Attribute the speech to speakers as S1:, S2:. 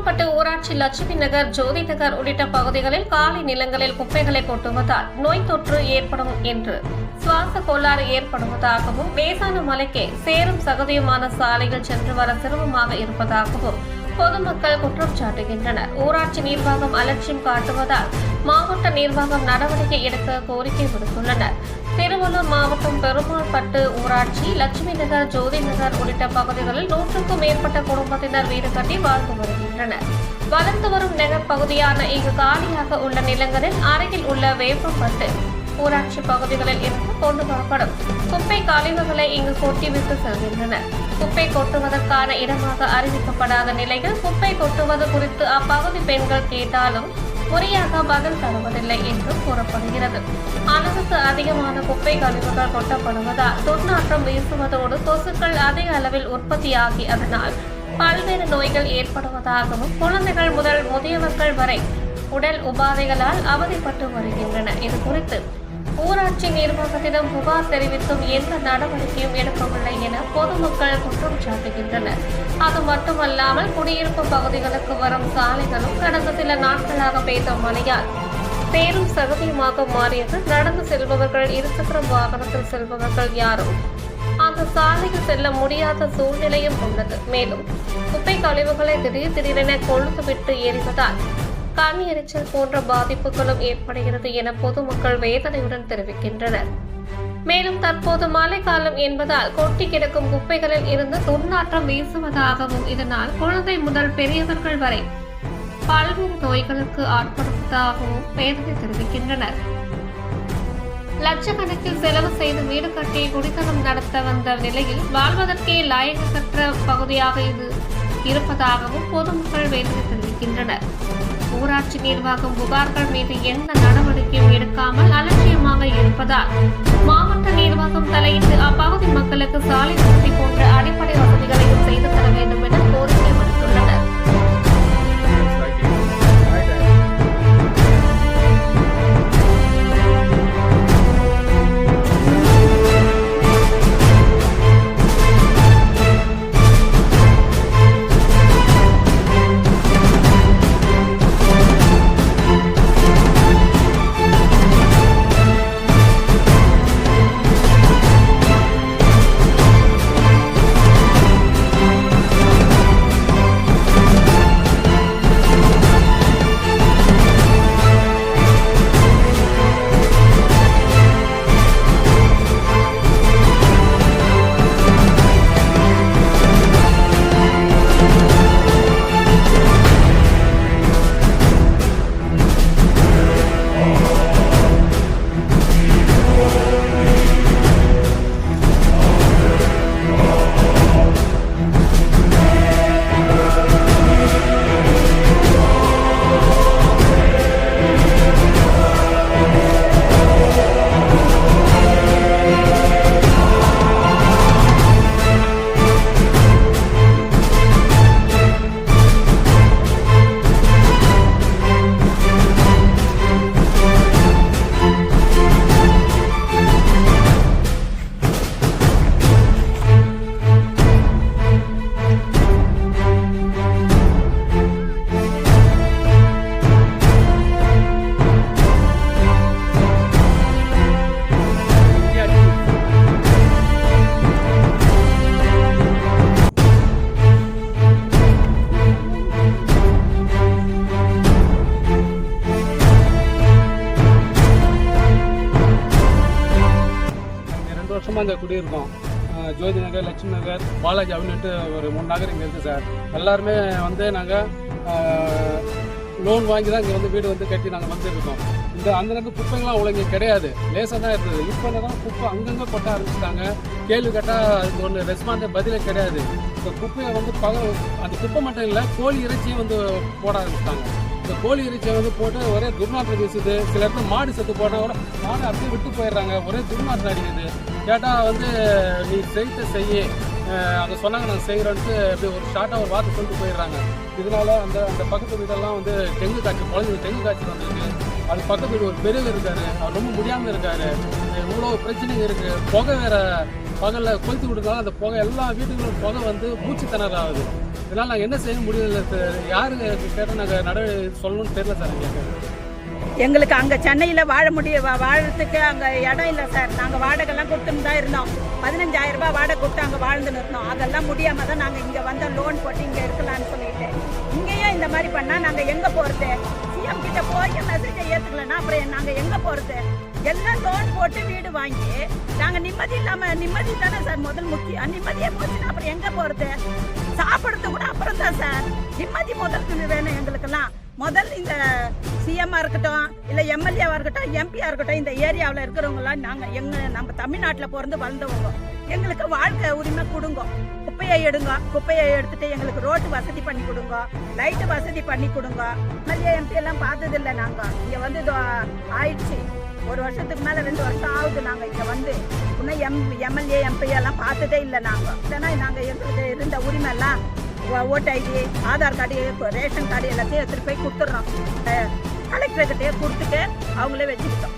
S1: செங்கல்பட்டு ஊராட்சி லட்சுமி நகர் ஜோதி நகர் உள்ளிட்ட பகுதிகளில் காலி நிலங்களில் குப்பைகளை கொட்டுவதால் நோய் தொற்று ஏற்படும் என்று சுவாச கோளாறு ஏற்படுவதாகவும் லேசான மலைக்கே சேரும் சகதியுமான சாலையில் சென்று வர சிரமமாக இருப்பதாகவும் பொதுமக்கள் குற்றம் சாட்டுகின்றனர். ஊராட்சி நிர்வாகம் அலட்சியம் காட்டுவதால் மாவட்ட நிர்வாகம் நடவடிக்கை எடுக்க கோரிக்கை விடுத்துள்ளனர். திருவள்ளூர் மாவட்டம் பெருமாள்பட்டு ஊராட்சி லட்சுமி நகர் ஜோதி நகர் உள்ளிட்ட பகுதிகளில் நூற்றுக்கும் மேற்பட்ட குடும்பத்தினர் வீடு கட்டி வாழ்ந்து வருகின்றனர். வளர்ந்து வரும் நகர் பகுதியான இங்கு காலியாக உள்ள நிலங்களில் அருகில் உள்ள வேப்பம்பட்டு ஊராட்சி பகுதிகளில் இருந்து கொண்டு வரப்படும் குப்பை கழிவுகளை இங்கு கொட்டிவிட்டு செல்கின்றனர். குப்பை கொட்டுவதற்கான இடமாக அறிவிக்கப்படாத நிலையில் குப்பை கொட்டுவது குறித்து அப்பகுதி பெண்கள் கேட்டாலும் முறையாக பதில் தருவதில்லை என்று கூறப்படுகிறது. அளவுக்கு அதிகமான குப்பை கழிவுகள் கொட்டப்படுவதால் துர்நாற்றம் வீசுவதோடு கொசுக்கள் அதிக அளவில் உற்பத்தியாகி அதனால் பல்வேறு நோய்கள் ஏற்படுவதாகவும் குழந்தைகள் முதல் முதியவர்கள் வரை உடல் உபாதைகளால் அவதிப்பட்டு வருகின்றன. இது குறித்து ஊராட்சி நிர்வாகத்திடம் புகார் தெரிவித்தும் எந்த நடவடிக்கையும் எடுக்கவில்லை என பொதுமக்கள் குற்றம் சாட்டுகின்றனர். அது மட்டுமல்லாமல் குடியிருப்பு பகுதிகளுக்கு வரும் சாலைகளும் கடந்த சில நாட்களாக பெய்த மழையால் பேரும் சகதியுமாக மாறியது. நடந்து செல்பவர்கள் இருசக்கர வாகனத்தில் செல்பவர்கள் யாரும் அந்த சாலைக்கு செல்ல முடியாத சூழ்நிலையும் உள்ளது. மேலும் குப்பை கழிவுகளை திடீர் திடீரென கொழுத்துவிட்டு எரிவதால் கண் எரிச்சல் போன்ற பாதிப்புகளும் ஏற்படுகிறது என பொதுமக்கள் வேதனையுடன் தெரிவிக்கின்றனர். மேலும் தற்போது மழைக்காலம் என்பதால் கொட்டி கிடக்கும் குப்பைகளில் இருந்து துர்நாற்றம் வீசுவதாகவும் இதனால் குழந்தை முதல் பெரியவர்கள் வரை பல்வேறு நோய்களுக்கு ஆட்படுவதாகவும் வேதனை தெரிவிக்கின்றனர். லட்சக்கணக்கில் செலவு செய்து வீடு கட்டி குடித்தனம் நடத்த வந்த நிலையில் வாழ்வதற்கே லாயக்கற்ற பகுதியாக இது இருப்பதாகவும் பொதுமக்கள் வேதனை தெரிவிக்கின்றனர். ஊராட்சி நிர்வாகம் புகார்கள் மீது எந்த நடவடிக்கையும் எடுக்காமல் அலட்சியமாக இருப்பதால் மாவட்ட நிர்வாகம் தலையிட்டு அப்பகுதி மக்களுக்கு சாலை வசதி போன்ற அடிப்படை வசதிகளையும் செய்து தர வேண்டும் என கோரிக்கை
S2: வருஷமாக இங்கே குடியிருக்கோம் ஜோதி நகர் லட்சுமி நகர் பாலாஜி அவனுட்டு ஒரு மூணு நகர் இங்கே இருக்குது சார். எல்லாருமே வந்து நாங்கள் லோன் வாங்கி தான் இங்கே வந்து வீடு வந்து கட்டி நாங்கள் வந்துருக்கோம். இந்த அந்த நேரத்தில் குப்பைங்களாம் அவ்வளோ இங்கே கிடையாது. லேசாக தான் இருந்தது. இப்போ தான் குப்பை அங்கங்கே கொட்ட ஆரம்பிச்சிட்டாங்க. கேள்வி கேட்டால் இது ஒன்று ரெஸ்பான்ஸ் பதிலே கிடையாது. இந்த குப்பையை வந்து பக அந்த குப்பை மட்டும் இல்லை கோழி இறைச்சியும் வந்து போட ஆரம்பிச்சிட்டாங்க. இந்த கோழி இறைச்சியை வந்து போட்டு ஒரே துர்நாற்றம் வீசுது. சில இடத்துல மாடு செத்து போட்டால் கூட மாடு அப்படியே விட்டு போயிடுறாங்க. ஒரே துர்நாற்றம் அடிக்குது. கேட்டால் வந்து நீ செய்த செய்ய அதை சொன்னாங்க நாங்கள் செய்கிறோன்ட்டு அப்படியே ஒரு ஷார்ட்டாக ஒரு வார்த்தை சொல்லிட்டு போயிடுறாங்க. இதனால அந்த அந்த பக்கத்து வீடெல்லாம் வந்து டெங்கு காய்ச்சல் குழந்தைங்க டெங்கு காய்ச்சல் வந்திருக்கு. அது பக்கத்து வீடு ஒரு பெரியவர் இருக்காரு. அவர் ரொம்ப முடியாமல் இருக்காரு. இவ்வளோ பிரச்சனைங்க இருக்குது புகை வேற பகலில் கொளுத்து விடுறதுனால அந்த புகை எல்லா வீட்டுகளும் புகை வந்து மூச்சு திணற ஆகுது. இதனால் நாங்கள் என்ன செய்ய முடியல சார்? யாரு கேட்டால் நாங்கள் நடவடிக்கை சொல்லணும்னு தெரியல சார் எங்களுக்கு.
S3: எங்களுக்கு அங்கே சென்னையில் வாழ முடிய வாழறதுக்கு அங்கே இடம் இல்லை சார். நாங்கள் வாடகைலாம் கொடுத்துன்னு தான் இருந்தோம். பதினஞ்சாயிரம் ரூபாய் வாடகை கொடுத்து அங்கே வாழ்ந்துன்னு இருந்தோம். அதெல்லாம் முடியாமல் தான் நாங்கள் இங்கே வந்த லோன் போட்டு இங்கே இருக்கலாம்னு சொல்லிட்டு. இங்கேயும் இந்த மாதிரி பண்ணால் நாங்கள் எங்கே போகிறது சிஎம் கிட்ட போய் மெசேஜை ஏற்றுக்கலன்னா அப்புறம் நாங்கள் எங்கே போகிறது எல்லாம் லோன் போட்டு வீடு வாங்கி நாங்கள் நிம்மதி இல்லாமல் நிம்மதி தானே சார் முதல் முக்கியம். நிம்மதியே போச்சுன்னா அப்புறம் எங்கே போகிறது சாப்பிட்றது கூட அப்புறம் தான் சார். நிம்மதி முதல் வேணும் எங்களுக்கெல்லாம். முதல் இந்த சிஎம்மா இருக்கட்டும் இல்லை எம்எல்ஏவாக இருக்கட்டும் எம்பியாக இருக்கட்டும் இந்த ஏரியாவில் இருக்கிறவங்களாம் நாங்கள் எங்கள் நம்ம தமிழ்நாட்டில் பிறந்து வளர்ந்தவங்க. எங்களுக்கு வாழ்க்கை உரிமை கொடுங்க. குப்பையை எடுங்க குப்பையை எடுத்துட்டு எங்களுக்கு ரோட்டு வசதி பண்ணி கொடுங்க. லைட்டு வசதி பண்ணி கொடுங்க. எம்எல்ஏ எம்பி எல்லாம் பார்த்ததில்லை நாங்கள் இங்கே வந்து இது ஆயிடுச்சு. ஒரு வருஷத்துக்கு மேலே ரெண்டு வருஷம் ஆகுது நாங்கள் இங்கே வந்து. இன்னும் எம் எம்எல்ஏ எம்பி எல்லாம் பார்த்ததே இல்லை நாங்கள் ஏன்னா நாங்கள் எங்களுக்கு இருந்த உரிமை எல்லாம் ஓட்டு ID Aadhaar card ration card எல்லாத்தையும் எடுத்துகிட்டு போய் கொடுத்துட்றோம். கலெக்டர்கிட்டே கொடுத்துட்டு அவங்களே வச்சுக்கிட்டோம்.